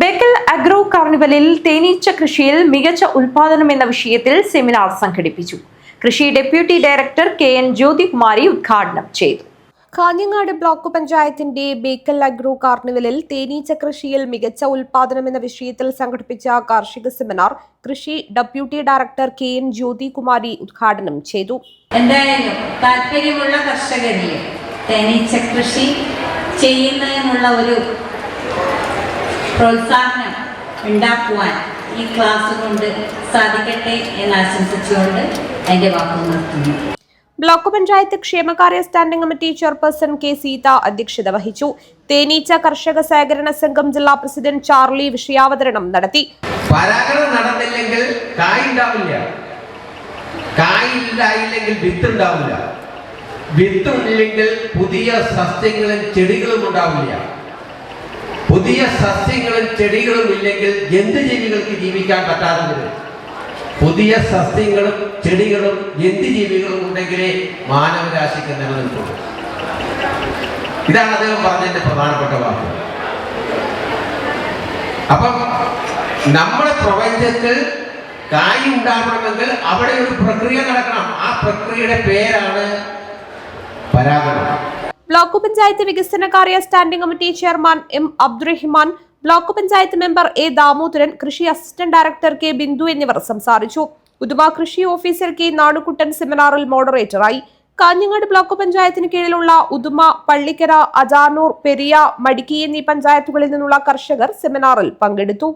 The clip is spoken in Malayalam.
ബേക്കൽ അഗ്രോ കാർണിവലിൽ തേനീച്ച കൃഷിയിൽ മികച്ച ഉൽപാദനം എന്ന വിഷയത്തിൽ സെമിനാർ സംഘടിപ്പിച്ചു. കൃഷി deputy director K N Jyothikumari ഉദ്ഘാടനം ചെയ്തു. കാഞ്ഞങ്ങാട് ബ്ലോക്ക് പഞ്ചായത്തിന്റെ ബേക്കൽ അഗ്രോ കാർണിവലിൽ തേനീച്ച കൃഷിയിൽ മികച്ച ഉൽപാദനം എന്ന വിഷയത്തിൽ സംഘടിപ്പിച്ച കാർഷിക സെമിനാർ കൃഷി deputy director K N Jyothikumari ഉദ്ഘാടനം ചെയ്തു. എന്തായാലും താല്പര്യമുള്ള കർഷകരിൽ തേനീച്ച കൃഷി ചെയ്യുന്നതിനുള്ള ഒരു പ്രോത്സാഹനം ഉണ്ടാക്കുവാൻ ഈ ക്ലാസ് കൊണ്ട് സാധിക്കട്ടെ എന്ന് ആശംസിച്ചുകൊണ്ട് എന്റെ വാക്കുകൾ നിർത്തുന്നു. ബ്ലോക്ക് പഞ്ചായത്ത് ക്ഷേമകാര്യ standing committee chairperson K Seetha അധ്യക്ഷത വഹിച്ചു. തേനീച്ച കർഷക സഹകരണ സംഘം ജില്ലാ പ്രസിഡന്റ് ചാർലി വിഷയാവതരണം നടത്തി. പരാഗണം നടന്നില്ലെങ്കിൽ കായ് ഉണ്ടാവില്ല. കായ് ഉണ്ടായില്ലെങ്കിൽ വിത്ത് ഉണ്ടാവില്ല. വിത്ത് ഇല്ലെങ്കിൽ പുതിയ സസ്യങ്ങളും ചെടികളും ഉണ്ടാവില്ല. പുതിയ സസ്യങ്ങളും ചെടികളും ഇല്ലെങ്കിൽ ജന്തുജീവികൾക്ക് ജീവിക്കാൻ പറ്റാതെ വരും പുതിയ സസ്യങ്ങളും ചെടികളും ജന്തുജീവികളും ഉണ്ടെങ്കിലേ മാനവരാശിക്ക് നിലനിൽക്കുള്ളൂ. ഇതാണ് അദ്ദേഹം പറഞ്ഞതിന്റെ പ്രധാനപ്പെട്ട വാക്ക്. അപ്പം നമ്മുടെ പ്രപഞ്ചത്തിൽ കായ് ഉണ്ടാകണമെങ്കിൽ അവിടെ ഒരു പ്രക്രിയ നടക്കണം. ആ പ്രക്രിയയുടെ പേരാണ് പരാഗണം. ബ്ലോക്ക് പഞ്ചായത്ത് വികസന കാര്യ standing committee chairman M Abdurahiman block panchayat member A Damodaran കൃഷി അസിസ്റ്റന്റ് ഡയറക്ടർ കെ ബിന്ദു എന്നിവർ സംസാരിച്ചു. ഉദുമ കൃഷി ഓഫീസർ കെ നാടുകുട്ടൻ സെമിനാറിൽ മോഡറേറ്ററായി. കാഞ്ഞങ്ങാട് ബ്ലോക്ക് പഞ്ചായത്തിന് കീഴിലുള്ള ഉദുമ പള്ളിക്കര അജാനൂർ പെരിയ മടിക്കി എന്നീ പഞ്ചായത്തുകളിൽ നിന്നുള്ള കർഷകർ സെമിനാറിൽ പങ്കെടുത്തു.